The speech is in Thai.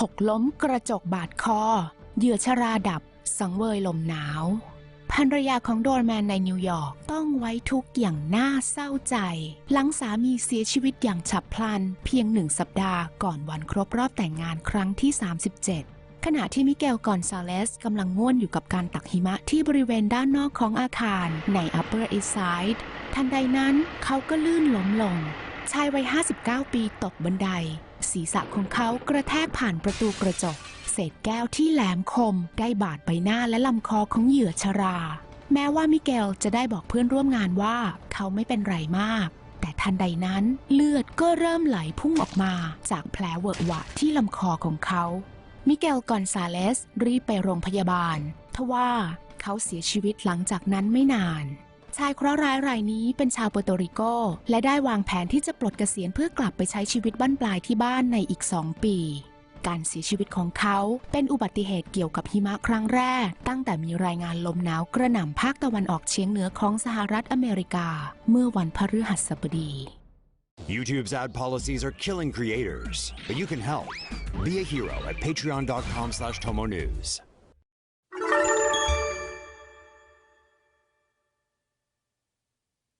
หกล้มกระจกบาดคอ เหยื่อชราดับ สังเวยลมหนาวภรรยาของโดรแมนในนิวยอร์กต้องไว้ทุกข์อย่างน่าเศร้าใจ หลังสามีเสียชีวิตอย่างฉับพลัน เพียงหนึ่งสัปดาห์ก่อนวันครบรอบแต่งงานครั้งที่ 37 ขณะที่มิเกลกอนซาเลสกำลังง่วนอยู่กับการตักหิมะที่บริเวณด้านนอกของอาคารใน Upper East Side ทันใดนั้นเขาก็ลื่นล้มลง ชายวัย 59 ปีตกบันได ศีรษะของเขากระแทกผ่านประตูกระจก เศษแก้วที่แหลมคม ได้บาดใบหน้าและลำคอของเหยื่อชรา แม้ว่ามิเกลจะได้บอกเพื่อนร่วมงานว่าเขาไม่เป็นไรมาก แต่ทันใดนั้นเลือดก็เริ่มไหลพุ่งออกมาจากแผลเวอะหวะที่ลำคอของเขา มิเกลกอนซาเลสรีบไปโรงพยาบาลทว่าเขาเสียชีวิตหลังจากนั้นไม่นาน ชายเคราะห์ร้ายรายนี้เป็นชาวเปอร์โตริโก และได้วางแผนที่จะปลดเกษียณเพื่อกลับไปใช้ชีวิตบั้นปลายที่บ้านในอีกสองปี การเสียชีวิตของเขาเป็นอุบัติเหตุเกี่ยวกับหิมะครั้งแรก ตั้งแต่มีรายงานลมหนาวกระหน่ำภาคตะวันออกเฉียงเหนือของสหรัฐอเมริกา เมื่อวันพฤหัสบดี YouTube's ad policies are killing creators, but you can help. Be a hero at patreon.com slash tomonews.